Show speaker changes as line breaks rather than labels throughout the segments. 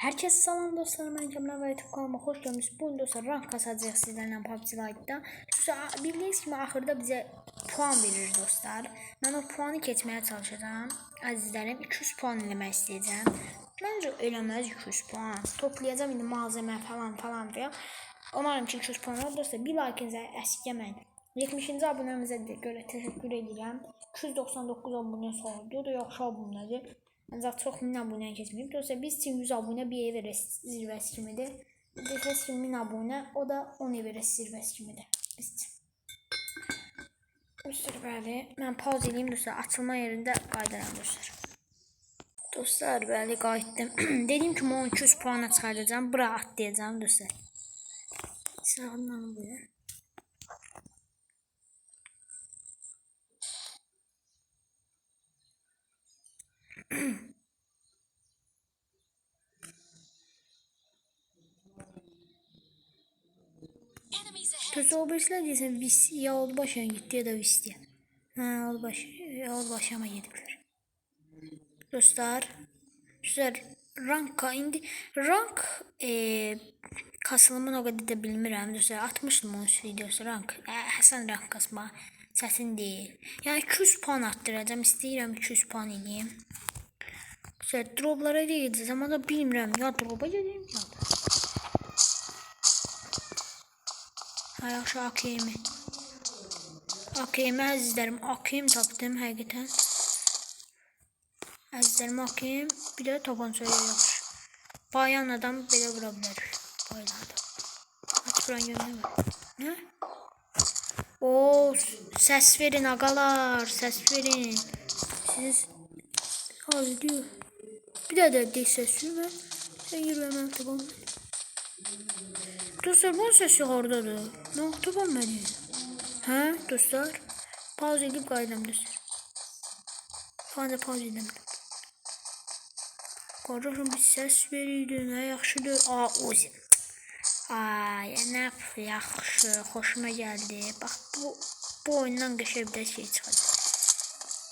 Herkese salam dostlar, ben Cemre ve YouTube kanalıma hoş geldiniz. Bugün dostlar rank kasacağız sizlerle PUBG Lite'da. Bildiğiniz gibi ahırda bize puan verir dostlar. Ben o puanı keçmeye çalışacağım. Azizlerim 200 puan eləmək istəyəcəm. Bence eləməz 200 puan. Toplayacağım indi malzeme falan falan filan. Umarım ki 200 puan olur dostlar. Bir like'ınıza əsgəməyin. 70. abunəmizə görə təşəkkür edirəm. 299 abunə oldu. yaxşı abunədir. Ancaq çox min abunəyə keçməyib. Dostlar biz üçün 100 abunə bir Everest zirvəsi kimidir. Üçün 1000 abunə, o da 10 Everest zirvəsi kimidir. Biz. Dostlar bəli, mən pauz edeyim dostlar. Açılma yerində qaydaram dostlar. Dostlar bəli qayıtdım. Dedim ki, mən 200 puana çıxardacağam. Bura atlayacağım dostlar. Silahından buyur. Düz o birisilər deyəsən Visti ya oldu başa gitti ya da Visti. Hə, oldu baş, ya oldu başama gediblər. Dostlar, dostlar ranka indi rank e, kasılımını o qədər də bilmirəm. Dostlar, atmışdım onun videosu rank. E, Həsən rank kasma çətin deyil. Yəni 200 puan artdıracağam. İstəyirəm 200 puan edeyim. Dostlar, droplara deyəcəm, amma da bilmirəm. Ya dropa gedeyim ya da. Hay aşağı AKM'i. AKM'i əzizlərim. AKM tapdım həqiqətən. Əzizlərim AKM. Bir də tabancaya yaxşı. Bayan adam belə vura bilər. Baylarda. Aç buran göndərmə. Nə? Oo, səs verin ağalar, səs verin. Siz Hadi diyor. Bir daha da değil ses ver. Gir hemen tabanı. Dostlar bunun sesi hardadır. Ne taban beni? He dostlar. Pause edip qayıdım dostlar. Şu pause edelim. Qardaşım bir ses verirdi. Ne yaxşıdır. Aa Ozi. Ay ne yaxşı. Hoşuma geldi. Bak bu bu oyundan qəşəng bir şey çıxacaq.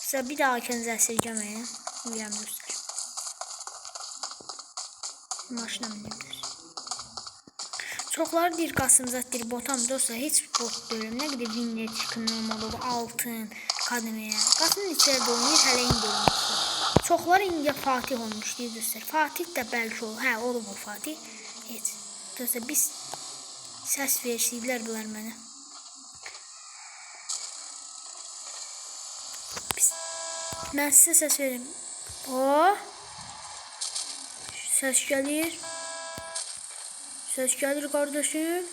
Size bir daha kendinize esirgemeyin. Uyuyan dostlar. Maşına minibdir. Çoxları deyir Qasımzad deyir botam dostlar heç bot deyirəm. Nə qədər winner çıxın normal olub altın kademəyə. Qasım içəridə oynayır hələ indi olmuşdur. Çoxları indi Fatih olmuş deyir dostlar. Fatih də bəlkə ol. Hə olub o Fatih. Heç. Dostlar biz səs versiyiblər bunlar mənə. Biz Mən sizə səs verim. O. Səs gəlir. Səs gəlir qardaşım.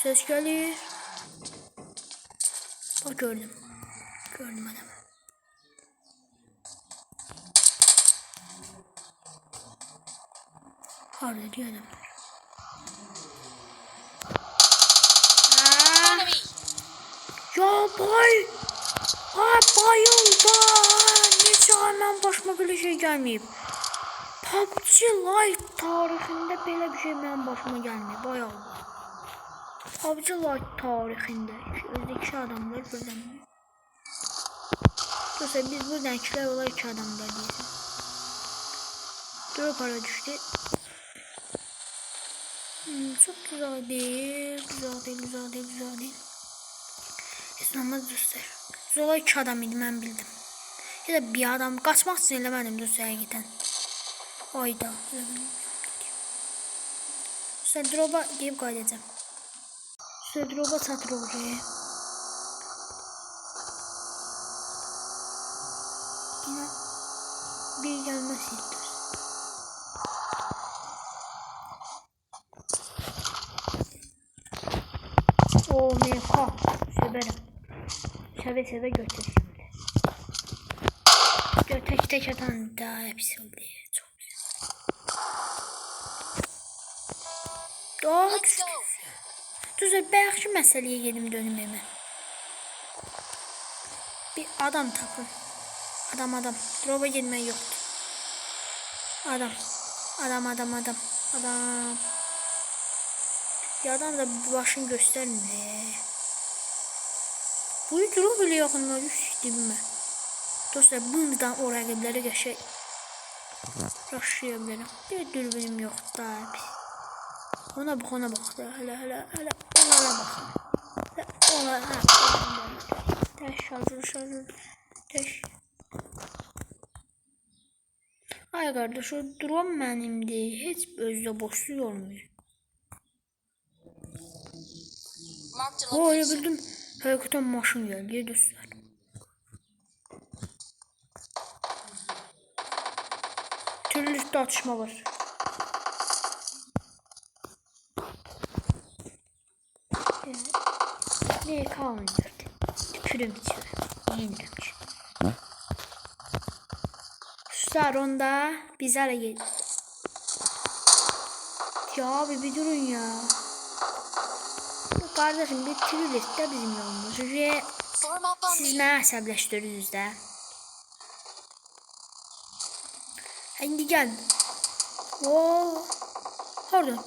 Səs gəlir. Bax gördüm. Gördüm adamı. Harda diyor. Aa! Ya bay. Ay bayıldı. Neyse hemen başıma böyle şey gelmeyip. PUBG Lite tarihinde belə bir şey mənim başıma gəlməyib. Bayağı. PUBG Lite tarixində özdə iki adam var buradan. Dostlar biz buradan ikiler olar iki adamlar deyəsən. Dur para düştü. Hmm, çok güzel değil. Güzel değil, güzel değil, güzel değil. İslamaz dostlar. Zola iki adam idi mən bildim. Ya da bir adam qaçmaq üçün eləmədim dostlar həqiqətən. Ayda. Sen droba deyib qayıdacağam. Sen droba çatır oraya. Yine bir gelmez istiyoruz. O meha. Severim. Seve seve götür şimdi. Gö tek atan daha hepsi oldu. Çok güzel. Daha düştü. Düzə bayaqki məsələyə gedim dönüm hemen. Bir adam tapın. Adam adam. Droba girmək yoxdur. Adam. Adam adam adam. Adam. Ya adam da başını göstərmir. Bu drop belə yaxınlar üst dibimə. Dostlar bundan o rəqiblərə qəşəng Raşlayabilirim. Bir dürbünüm yok da. Ona bak ona bak. Hele hele hele. Onlara bak. Ona ha. Teş şarjör şarjör. Teş. Ay kardeş o drone özdə boşluq olmuyor.
Marked a
O öyle bildim. Hakikaten maşın geldi dostlar. Türlü atışma var. Ne kalmıyordu? Tükürüm içine. Yenilmiş. Dostlar onda biz ara gel. Ya abi bir durun ya. Kardeşim bir tülüst de bizim yolumuz. Ve siz
me.
məni əsəbləşdirirsiniz də. Hə, İndi gəl. Oo. Hardan?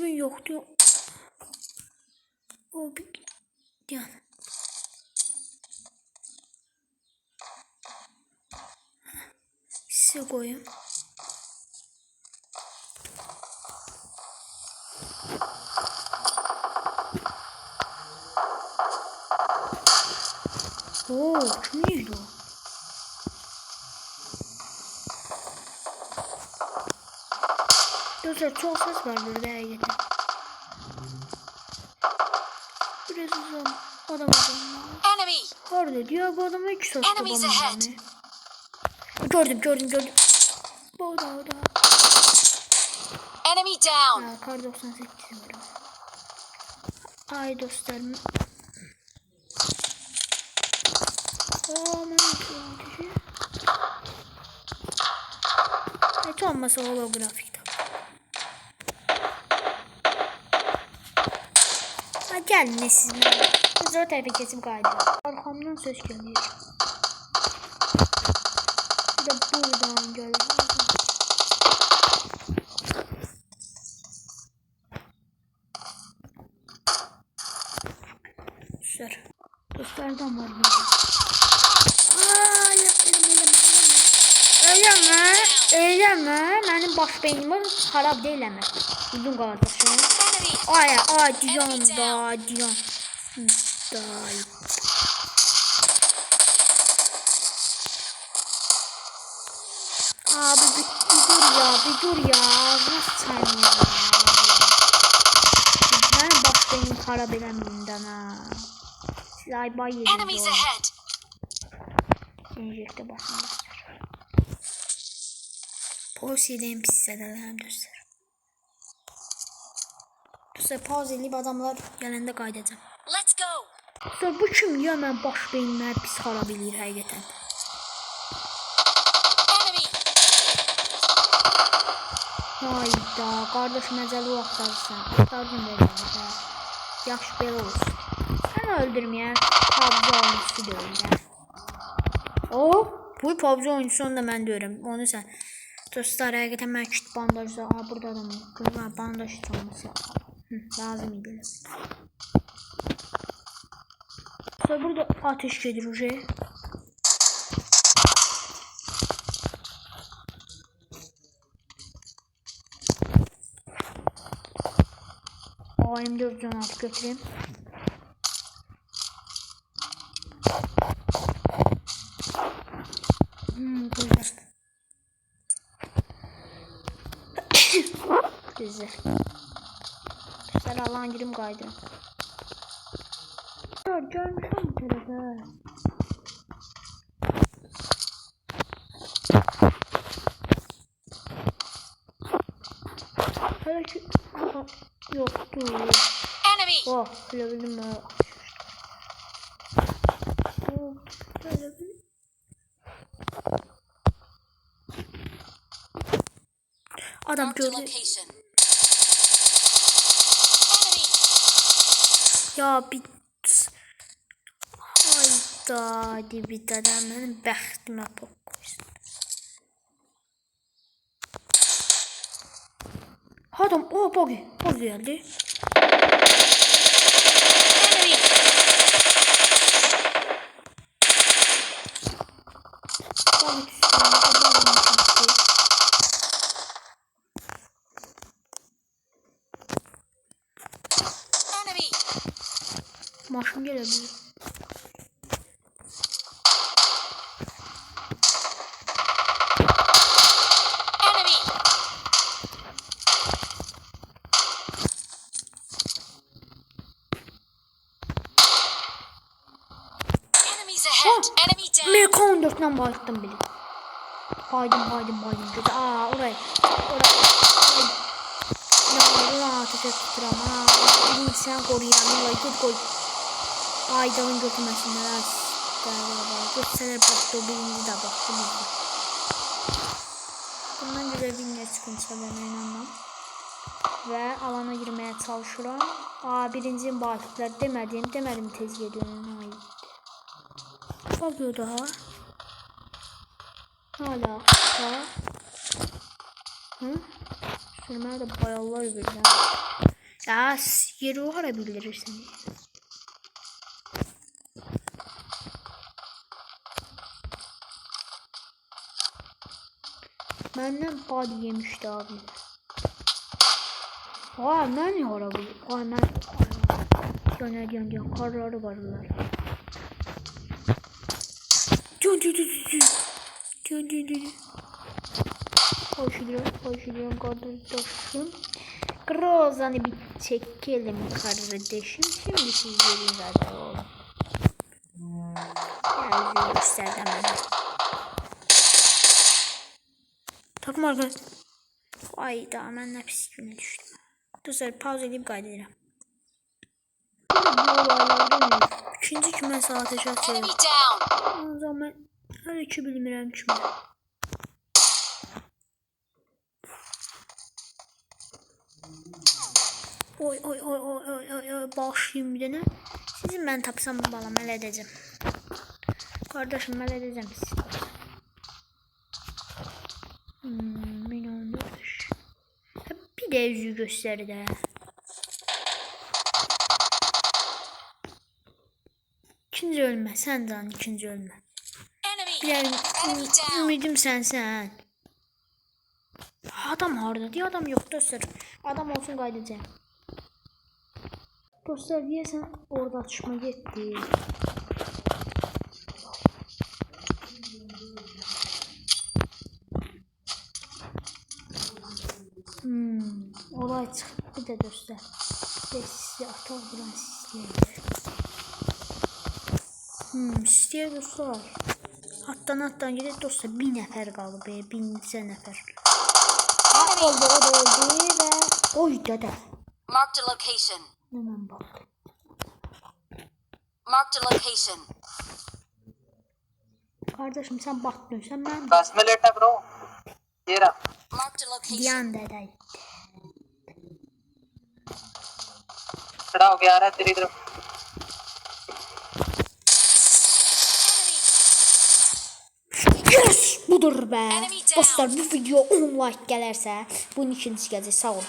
Benzidir. Dürbün yoxdur. O bir yan. Size koyayım. Oo, kim neydi o? Dostlar çok ses var burada gerçekten. Biraz uzun. Adam adam.
Enemy.
Orada diyor bu
Enemies
babamın
ahead.
yani. Gördüm gördüm gördüm. Bu da o da.
Enemy down.
Ya kar 98 var. Ay dostlarım. Ben yapıyorum ateşi. Hiç olmasa holografik tabi. Ha gelme siz Biz o tarafa kesip kaydı. Arkamdan ses geliyor. Bir de buradan geliyor. Dostlar. Dostlardan var burada. Aa, ya, elim. Eyleme, eyleme. Mənim baş beynimi xarab deyləmə. Uzun qardaşım. Ay, ay, diyan da, diyan. Day. Abi bir, bir dur ya, bir dur ya. Sıçayım ya. Mənim baş beynim xarab eləməyindən ha. Siz ay bay yediniz
Enemies ahead.
Enjekte basın. Pause edeyim pis sədələm dostlar. Dostlar pause edib adamlar gələndə qaydacam.
Let's go.
Dostlar bu kim ya mən baş beynimə pis xarab eləyir həqiqətən. Hayda qardaş məcəli vaxtlarsan. Axtardım belə. Yaxşı belə olsun. Sən öldürməyən PUBG oyuncusu deyil də. O, bu PUBG oyuncusu onu da mən deyirəm. Onu sən dostlar həqiqətən mən küt bandajda, ha burada adam var. Qızlar bandaj olması Hı, lazım idi. Sonra burada ateş gedir uje. AM4 can at götüreyim. Hmm, güzel. güzel. Güzel Allah'ın girim kaydı. Gör, görmüş mü tarafa? Hele ki... Aha, Yoktu.
Enemy.
Oh, bilebildim mi? Oh. Adam gördü. Ya bit. Hayda bir adam benim bəxtimə bok qoysun. Adam o bogi, bogi geldi.
Bogi düştü.
MK14'dan bayıttım bile. Baydım baydım baydım. Güzel. Aa oraya. Oraya. Ya Allah ateşe tuturam ha. Birini sen koruyuram. Yola git koy. Aydalın götürmesinler. Götürseler baktı o birinci de baktı bizi. Bundan güzel bir ne sıkıntı ben inanmam. Ve alana girmeye çalışıram. Aa birinci bakipler demedim. Demedim tez geliyorum. Ay. Bakıyor daha. Hala daha. Hı? Sürmeye de bayallar birden. Ya s- yeri o ara bildirir seni. Benden bad yemişti abi. Aa ben ne ara bu? Aa ben... Döner dön dön kararı varlar. Dön dön dön dön. Dön dön. Koşuyorum, koşuyorum kardeşim. Grozan'ı bir çekelim kardeşim. Şimdi sizlerin zaten oğlum. Yazıyor isterden ben. Takım arkadaş. Ay daha ben ne pis güne düştüm. Dostlar pauza edip kaydederim. Bu olaylardan. Üçüncü kümes ateş açıyorum.
Enemy down.
O zaman her iki bilmirəm kimi. Oy oy oy oy oy oy oy başlayayım bir dənə. Sizin mən tapsam bu balam hələ edəcəm. Qardaşım hələ edəcəm sizi. Hmm, minonmuş. Bir də üzü göstərir də. İkinci ölmə, sən can ikinci ölmə. Yani ümidim sensen. Adam harda diye adam yok dostlar. Adam olsun kaydedeceğim. Dostlar diyesen orada atışma gitti. Hmm, olay çıktı da dostlar. Ve size ata bulan sizlerdir. Hmm, isteyen dostlar. Hattan hattan gedib dostlar bir nəfər qalıb, e, bir neçə nəfər. Ha, oldu, o da oldu və oy dədə.
Marked a location.
Hemen baktım.
Marked a location.
Kardeşim sen bakmıyorsan ben
बस में लेटा ब्रो ये रहा
Marked a location.
diyan dede.
खड़ा हो गया आ रहा है तेरी तरफ
Budur be. Dostlar bu video 10 like gələrsə, bunun ikincisi gələcək. Sağ ol.